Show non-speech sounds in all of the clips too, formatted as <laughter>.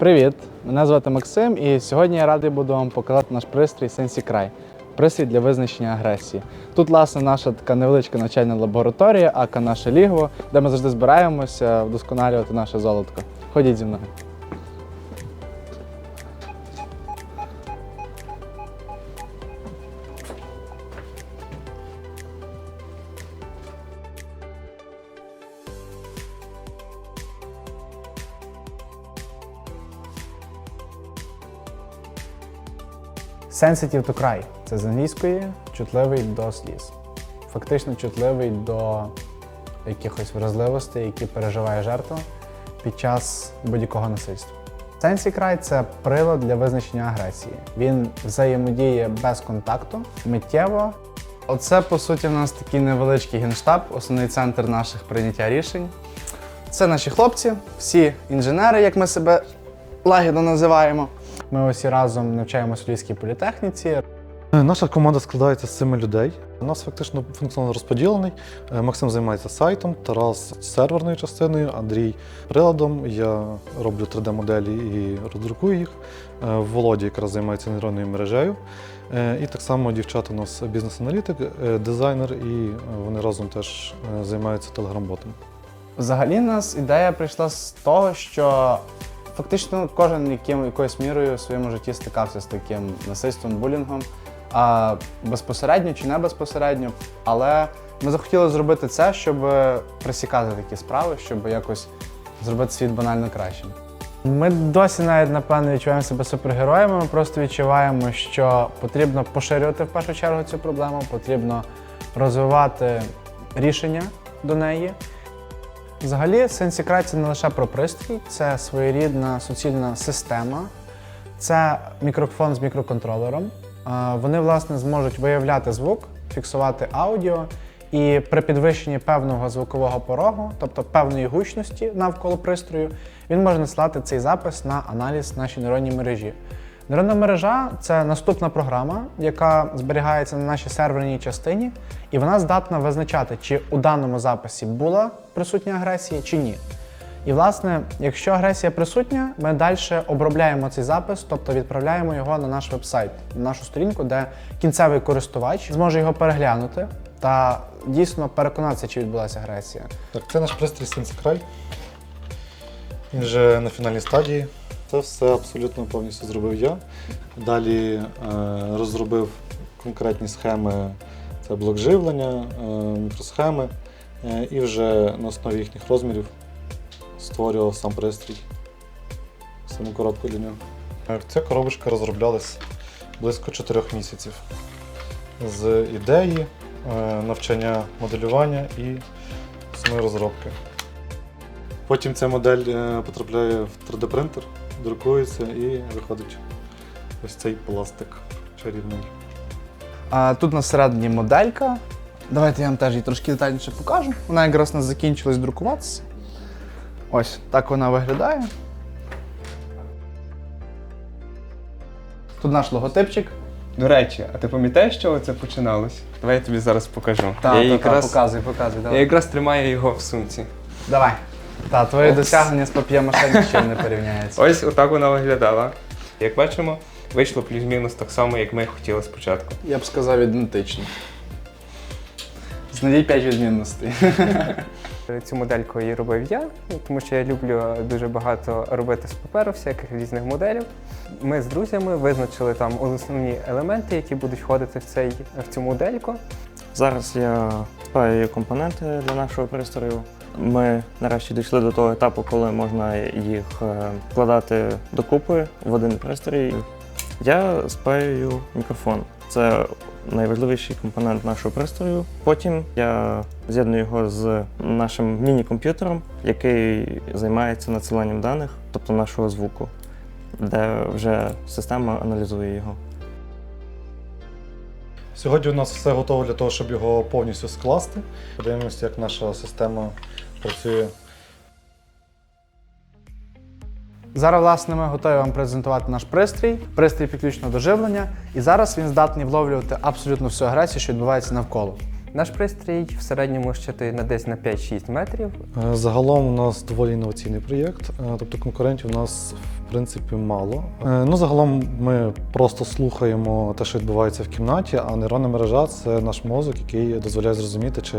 Привіт! Мене звати Максим, і сьогодні я радий буду вам показати наш пристрій SensiCry. Пристрій для визначення агресії. Тут, власне, наша така невеличка навчальна лабораторія, ака наше лігво, де ми завжди збираємося вдосконалювати наше золотко. Ходіть зі мною. Sensitive to cry – це з англійської чутливий до сліз. Фактично чутливий до якихось вразливостей, які переживає жертва під час будь-якого насильства. SensiCry – це прилад для визначення агресії. Він взаємодіє без контакту, миттєво. Оце, по суті, в нас такий невеличкий генштаб, основний центр наших прийняття рішень. Це наші хлопці, всі інженери, як ми себе лагідно називаємо. Ми усі разом навчаємося в Львівській політехніці. Е, Наша команда складається з семи людей. У нас фактично функціонал розподілений. Е, Максим займається сайтом, Тарас серверною частиною, Андрій приладом. Я роблю 3D-моделі і роздрукую їх. Е, Володя якраз займається нейронною мережею. І так само дівчата у нас бізнес-аналітик, дизайнер, і вони разом теж займаються телеграм-ботом. Взагалі, у нас ідея прийшла з того, що фактично кожен яким, якоюсь мірою в своєму житті стикався з таким насильством, булінгом, а безпосередньо чи не безпосередньо. Але ми захотіли зробити це, щоб пресікати такі справи, щоб якось зробити світ банально кращим. Ми досі навіть напевно відчуваємо себе супергероями. Ми просто відчуваємо, що потрібно поширювати в першу чергу цю проблему, потрібно розвивати рішення до неї. Взагалі, це не лише про пристрій, це своєрідна суцільна система, це мікрофон з мікроконтролером. Вони, власне, зможуть виявляти звук, фіксувати аудіо, і при підвищенні певного звукового порогу, тобто певної гучності навколо пристрою, він може надсилати цей запис на аналіз нашій нейронній мережі. Нейронна мережа це наступна програма, яка зберігається на нашій серверній частині, і вона здатна визначати, чи у даному записі була присутня агресія чи ні. І, власне, якщо агресія присутня, ми далі обробляємо цей запис, тобто відправляємо його на наш веб-сайт, на нашу сторінку, де кінцевий користувач зможе його переглянути та дійсно переконатися, чи відбулася агресія. Так, це наш пристрій SensiCry. Він вже на фінальній стадії. Це все абсолютно повністю зробив я. Далі е, розробив конкретні схеми, це блок живлення, е, мікросхеми, е, і вже на основі їхніх розмірів створював сам пристрій, саму коробку для нього. Ця коробочка розроблялась близько 4 місяців з ідеї, навчання моделювання і самої розробки. Потім ця модель потрапляє в 3D-принтер, друкується і виходить ось цей пластик чарівний. А тут на середині моделька. Давайте я вам теж її трошки детальніше покажу. Вона якраз у нас закінчилась друкуватися. Ось так вона виглядає. Тут наш логотипчик. До речі, а ти пам'ятаєш, з чого це починалось? Давай я тобі зараз покажу. Та, я, та, якраз, та, показуй, показуй. я якраз тримаю його в сумці. Давай. Та, твої Опс. досягнення з пап'є-маше нічим не порівняється. <laughs> Ось отак вона виглядала. Як бачимо, вийшло плюс-мінус так само, як ми хотіли спочатку. Я б сказав ідентично. Знайдіть 5 відмінностей. <laughs> Цю модельку і робив я, тому що я люблю дуже багато робити з паперу, всяких різних моделів. Ми з друзями визначили там основні елементи, які будуть входити в, цей, в цю модельку. Зараз я спаюю компоненти для нашого пристрою. Ми нарешті дійшли до того етапу, коли можна їх е, вкладати докупи в один пристрій. Я спаюю мікрофон. Це найважливіший компонент нашого пристрою. Потім я з'єдную його з нашим міні-комп'ютером, який займається надсиланням даних, тобто нашого звуку, де вже система аналізує його. Сьогодні у нас все готово для того, щоб його повністю скласти. Подивимося, як наша система працює. Зараз, власне, ми готові вам презентувати наш пристрій. Пристрій підключено доживлення, і зараз він здатний вловлювати абсолютно всю агресію, що відбувається навколо. Наш пристрій в середньому щитує на десь на 5-6 метрів. Е, Загалом у нас доволі інноваційний проєкт, е, тобто конкурентів у нас в принципі мало. Е, Ну, загалом ми просто слухаємо те, що відбувається в кімнаті, а нейронна мережа це наш мозок, який дозволяє зрозуміти, чи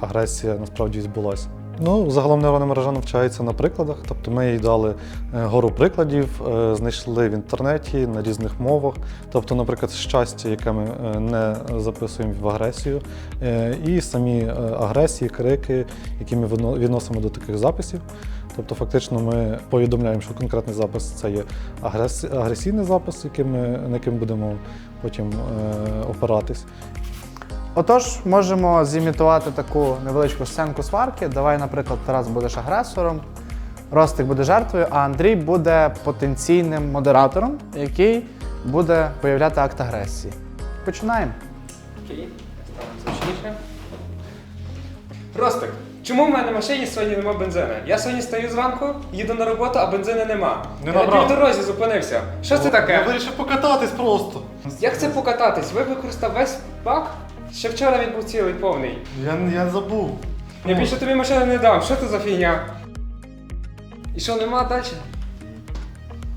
агресія насправді відбулася. Ну, загалом нейронна мережа навчається на прикладах, тобто ми їй дали е, гору прикладів, е, знайшли в інтернеті на різних мовах. Тобто, наприклад, щастя, яке ми е, не записуємо в агресію, і самі агресії, крики, які ми відносимо до таких записів. Тобто, фактично, ми повідомляємо, що конкретний запис це є агрес- агресійний запис, яким ми, на яким будемо потім опиратись. Отож, можемо зімітувати таку невеличку сценку сварки. Давай, наприклад, Тарас будеш агресором, Ростик буде жертвою, а Андрій буде потенційним модератором, який буде виявляти акт агресії. Починаємо. Окей, ставимо зручніше. Ростик, чому в мене в машині сьогодні нема бензину? Я сьогодні стою зранку, їду на роботу, а бензину нема. Не Я на набрав. півдорозі зупинився. Що це таке? Я вирішив покататись просто. Як це покататись? Ви використав весь бак? Ще вчора він був цілий повний. Я, я забув. Я більше тобі машину не дам. Що це за фігня? І що, нема далі?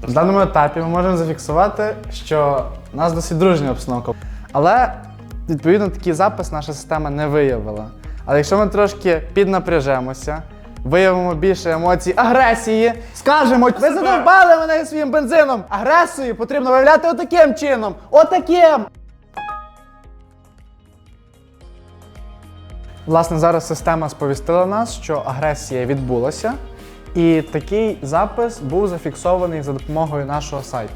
В даному етапі ми можемо зафіксувати, що у нас досить дружня обстановка. Але відповідно такий запис наша система не виявила. Але якщо ми трошки піднапряжемося, виявимо більше емоцій агресії, скажемо, ви задовбали мене своїм бензином. Агресію потрібно виявляти отаким чином. Отаким. Власне, зараз система сповістила нас, що агресія відбулася, і такий запис був зафіксований за допомогою нашого сайту.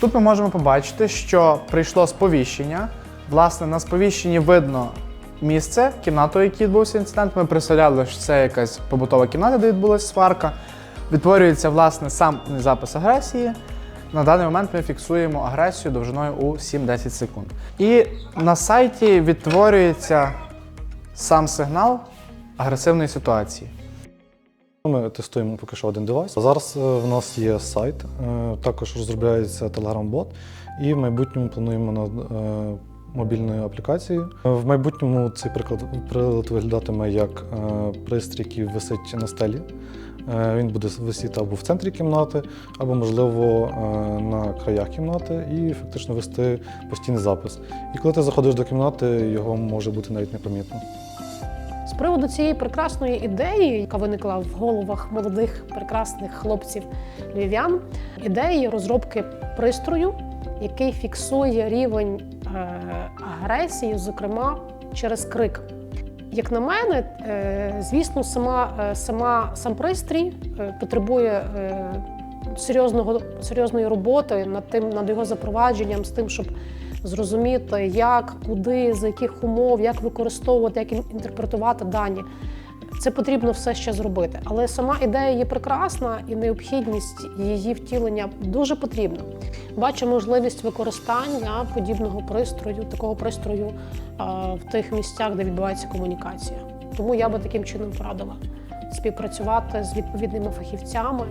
Тут ми можемо побачити, що прийшло сповіщення. Власне, на сповіщенні видно місце, кімнату, в якій відбувся інцидент. Ми представляли, що це якась побутова кімната, де відбулася сварка. Відтворюється власне сам запис агресії. На даний момент ми фіксуємо агресію довжиною у 7-10 секунд. І на сайті відтворюється сам сигнал агресивної ситуації. Ми тестуємо поки що один девайс. Зараз е, в нас є сайт, е, також розробляється Telegram-бот, і в майбутньому плануємо над е, мобільною аплікацією. В майбутньому цей приклад прилад виглядатиме як пристрій, який висить на стелі. Він буде висіти або в центрі кімнати, або, можливо, на краях кімнати, і фактично вести постійний запис. І коли ти заходиш до кімнати, його може бути навіть непомітно. Приводу цієї прекрасної ідеї, яка виникла в головах молодих прекрасних хлопців львів'ян, ідеї розробки пристрою, який фіксує рівень е, агресії, зокрема через крик. Як на мене, е, звісно, сама, е, сама сам пристрій потребує серйозного серйозної роботи над тим, над його запровадженням, з тим, щоб зрозуміти, як, куди, за яких умов, як використовувати, як ін- інтерпретувати дані. Це потрібно все ще зробити. Але сама ідея є прекрасна і необхідність її втілення дуже потрібна. Бачу можливість використання подібного пристрою, такого пристрою в тих місцях, де відбувається комунікація. Тому я би таким чином порадила співпрацювати з відповідними фахівцями,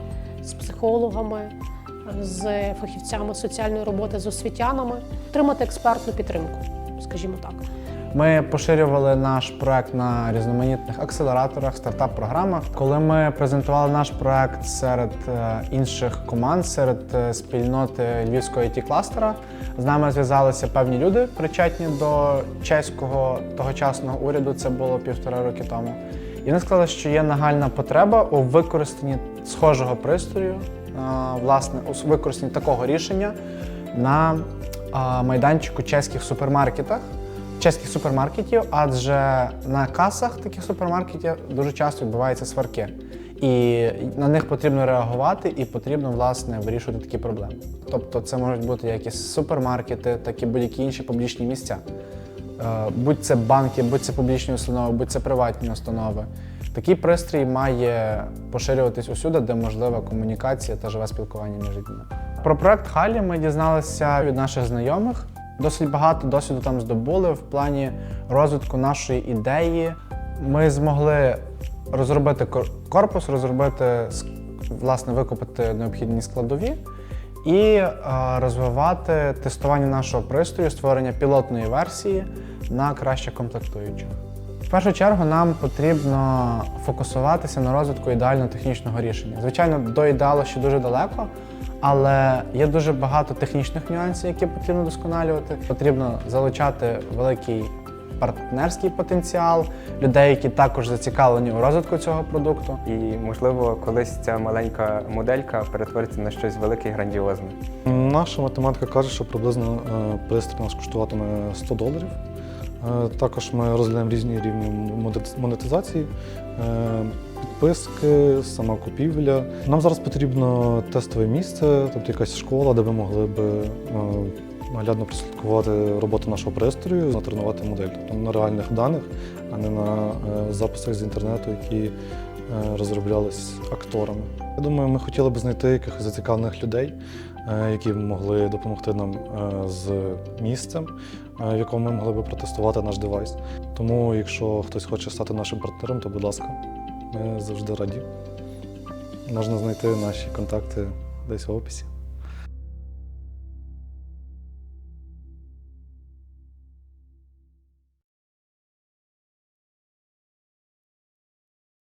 з психологами, з фахівцями соціальної роботи, з освітянами, отримати експертну підтримку, скажімо так. Ми поширювали наш проект на різноманітних акселераторах, стартап-програмах. Коли ми презентували наш проект серед е, інших команд, серед е, спільноти львівського it кластера з нами зв'язалися певні люди, причетні до чеського тогочасного уряду. Це було півтора роки тому. І вони сказали, що є нагальна потреба у використанні схожого пристрою, власне, у використанні такого рішення на майданчику чеських супермаркетах чеських супермаркетів, адже на касах таких супермаркетів дуже часто відбуваються сварки. І на них потрібно реагувати, і потрібно власне вирішувати такі проблеми. Тобто, це можуть бути як і супермаркети, так і будь-які інші публічні місця. Е, Будь це банки, будь це публічні установи, будь це приватні установи. Такий пристрій має поширюватись усюди, де можлива комунікація та живе спілкування між людьми. Про проект Халі ми дізналися від наших знайомих. Досить багато досвіду там здобули в плані розвитку нашої ідеї. Ми змогли розробити кор- корпус, розробити власне викупити необхідні складові і е, розвивати тестування нашого пристрою, створення пілотної версії на кращих комплектуючих. В першу чергу нам потрібно фокусуватися на розвитку ідеально технічного рішення. Звичайно, до ідеалу ще дуже далеко, але є дуже багато технічних нюансів, які потрібно досконалювати. Потрібно залучати великий партнерський потенціал, людей, які також зацікавлені у розвитку цього продукту. І, можливо, колись ця маленька моделька перетвориться на щось велике і грандіозне. Наша математика каже, що приблизно е, пристрій наш коштуватиме 100 доларів. Е, Також ми розглядаємо різні рівні монетизації, е, підписки, сама купівля. Нам зараз потрібно тестове місце, тобто якась школа, де ви могли б е, наглядно прослідкувати роботу нашого пристрою, натренувати модель тобто на реальних даних, а не на записах з інтернету, які розроблялись акторами. Я думаю, ми хотіли б знайти якихось зацікавлених людей, які б могли допомогти нам е, з місцем, е, в якому ми могли би протестувати наш девайс. Тому, якщо хтось хоче стати нашим партнером, то будь ласка, ми завжди раді. Можна знайти наші контакти десь в описі.